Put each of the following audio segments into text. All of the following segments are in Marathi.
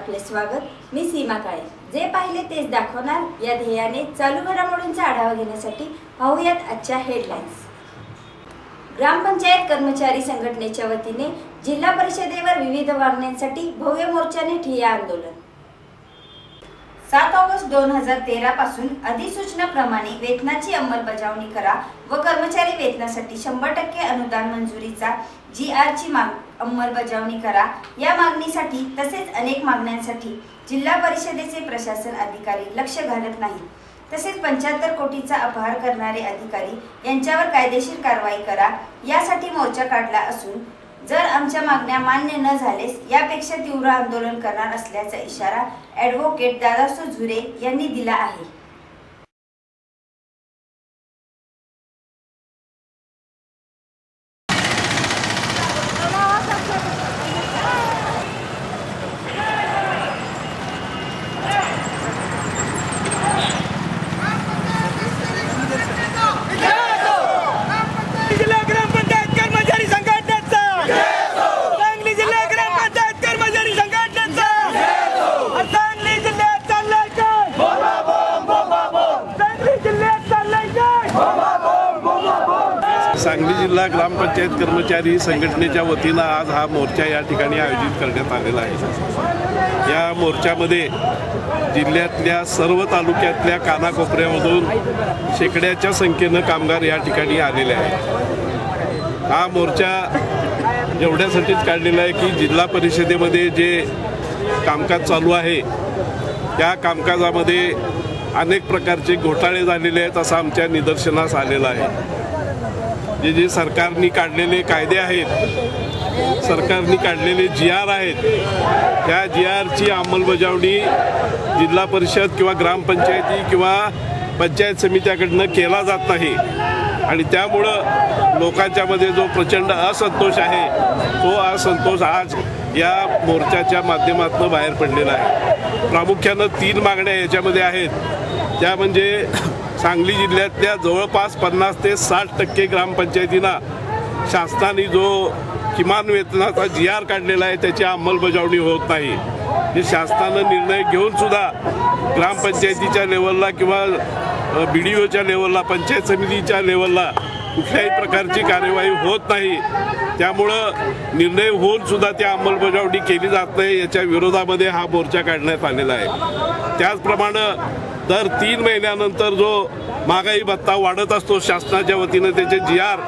आपले स्वागत. मी सीमा काळे. जे पाहिले तेच दाखवणार या ध्येयाने चालू घडामोडींचा आढावा घेण्यासाठी पाहूयात आजच्या हेडलाईन्स ग्रामपंचायत कर्मचारी संघटनेच्या वतीने जिल्हा परिषदेवर विविध मागण्यांसाठी भव्य मोर्चाने ठिय्या आंदोलन. सात ऑगस्ट दोन हजार तेरा पासून अधिसूचनाप्रमाणे वेतनाची अंमलबजावणी करा व कर्मचारी वेतनासाठी शंभर टक्के अनुदान मंजुरीचा जी ची माग अंमलबजावणी करा. या मागणीसाठी तसेच अनेक मागण्यांसाठी जिल्हा परिषदेचे प्रशासन अधिकारी लक्ष घालत नाही तसेच पंच्याहत्तर कोटीचा अपहार करणारे अधिकारी यांच्यावर कायदेशीर कारवाई करा. यासाठी मोर्चा काढला असून जर आमच्या मागण्या मान्य न झालेस यापेक्षा तीव्र आंदोलन करणार असल्याचा इशारा ॲडव्होकेट दादासो झुरे यांनी दिला आहे जिल्हा ग्रामपंचायत कर्मचारी संघटनेचा सांगली जिल्हा ग्रामपंचायत कर्मचारी संघटनेचा सांगली जिल्ह्यात चाललंय काय सांगली जिल्ह्यात चाललंय काय सांगली जिल्हा ग्रामपंचायत कर्मचारी संघटनेच्या वतीनं आज हा मोर्चा या ठिकाणी आयोजित करण्यात आलेला आहे. या मोर्चामध्ये जिल्ह्यातल्या सर्व तालुक्यातल्या कानाकोपऱ्यामधून शेकड्याच्या संख्येनं कामगार या ठिकाणी आलेले आहेत. हा मोर्चा एवढ्यासाठीच काढलेला आहे की जिल्हा परिषदेमध्ये जे कामकाज चालू आहे त्या कामकाजामध्ये अनेक प्रकारचे घोटाळे झालेले आहेत असं आमच्या निदर्शनास आलेलं आहे. जे जे सरकारने काढलेले कायदे आहेत सरकारने काढलेले जी आर आहेत त्या जी आरची अंमलबजावणी जिल्हा परिषद किंवा ग्रामपंचायती किंवा पंचायत समित्याकडनं केला जात नाही. आणि त्यामुळं लोकांच्यामध्ये जो प्रचंड असंतोष आहे तो असंतोष आज या मोर्चाच्या माध्यमातून बाहेर पडलेला आहे. प्रामुख्यानं तीन मागण्या याच्यामध्ये आहेत. त्या म्हणजे सांगली जिल्ह्यातल्या जवळपास पन्नास ते साठ टक्के ग्रामपंचायतींना शासनाने जो किमान वेतनाचा जी आर काढलेला आहे त्याची अंमलबजावणी होत नाही. हे शासनानं निर्णय घेऊन सुद्धा ग्रामपंचायतीच्या लेवलला किंवा बी डी ओच्या लेवलला पंचायत समितीच्या लेवलला कुठल्याही प्रकारची कार्यवाही होत नाही. त्यामुळं निर्णय होऊन सुद्धा त्या अंमलबजावणी केली जात नाही याच्या विरोधामध्ये हा मोर्चा काढण्यात आलेला आहे. त्याचप्रमाणे दर तीन महिन्यानंतर जो महागाई भत्ता वाढत असतो शासनाच्या वतीनं त्याचे जी आर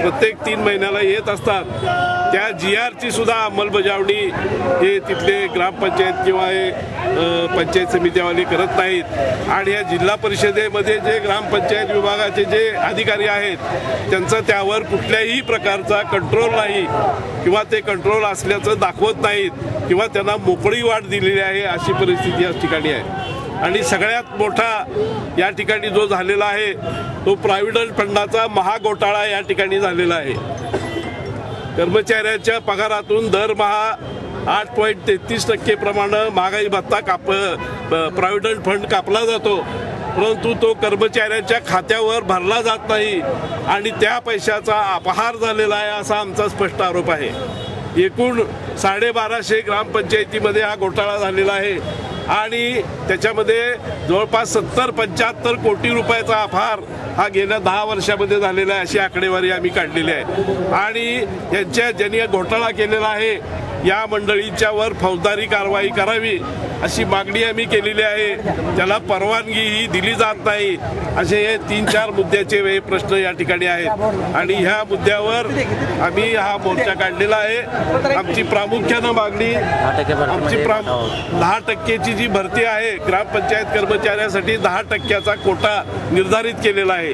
प्रत्येक तीन महिन्याला येत असतात. त्या जी आरची सुद्धा अंमलबजावणी हे तिथले ग्रामपंचायत किंवा हे पंचायत समित्यावाले करत नाहीत. आणि या जिल्हा परिषदेमध्ये जे ग्रामपंचायत विभागाचे जे अधिकारी आहेत त्यांचं त्यावर कुठल्याही प्रकारचा कंट्रोल नाही किंवा ते कंट्रोल असल्याचं दाखवत नाहीत किंवा त्यांना मोकळी वाट दिलेली आहे अशी परिस्थिती या ठिकाणी आहे. आणि सगळ्यात मोठा या ठिकाणी जो झालेला आहे तो प्रॉव्हिडंट फंडाचा महाघोटाळा या ठिकाणी झालेला आहे. कर्मचाऱ्याच्या पगारातून दरमहा आठ पॉईंट तेहतीस टक्के प्रमाणे महागाई भत्ता काप प्रॉव्हिडंट फंड कापला जातो. परंतु तो कर्मचाऱ्यांच्या खात्यावर भरला जात नाही आणि त्या पैशाचा अपहार झालेला आहे असा आमचा स्पष्ट आरोप आहे. एकूण साडेबाराशे ग्रामपंचायतीमध्ये हा घोटाळा झालेला आहे. आणि त्याच्यामध्ये जवळपास सत्तर पंच्याहत्तर कोटी रुपयाचा आभार हा गेल्या दहा वर्षामध्ये झालेला आहे अशी आकडेवारी आम्ही काढलेली आहे. आणि यांच्या ज्यांनी घोटाळा केलेला आहे या मंडळींच्यावर फौजदारी कारवाई करावी अशी मागणी आम्ही केलेली आहे. त्याला परवानगी ही दिली जात नाही. असे हे तीन चार मुद्द्याचे हे प्रश्न या ठिकाणी आहेत. आणि ह्या मुद्द्यावर आम्ही हा मोर्चा काढलेला आहे. आमची प्रामुख्यानं मागणी आमची प्रा दहा टक्केची जी भरती आहे ग्रामपंचायत कर्मचाऱ्यासाठी दहा टक्क्याचा कोटा निर्धारित केलेला आहे.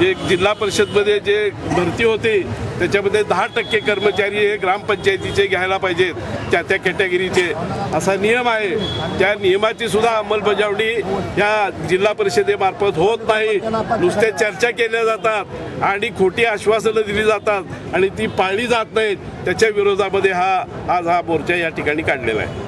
जे जिल्हा परिषदमध्ये जे भरती होते त्याच्यामध्ये दहा टक्के कर्मचारी हे ग्रामपंचायतीचे घ्यायला पाहिजेत त्या त्या कॅटेगरीचे असा नियम आहे. त्या नियमाची सुद्धा अंमलबजावणी या जिल्हा परिषदेमार्फत होत नाही. नुसत्या चर्चा केल्या जातात आणि खोटी आश्वासनं दिली जातात आणि ती पाळली जात नाहीत. त्याच्या विरोधामध्ये हा आज हा मोर्चा या ठिकाणी काढलेला आहे.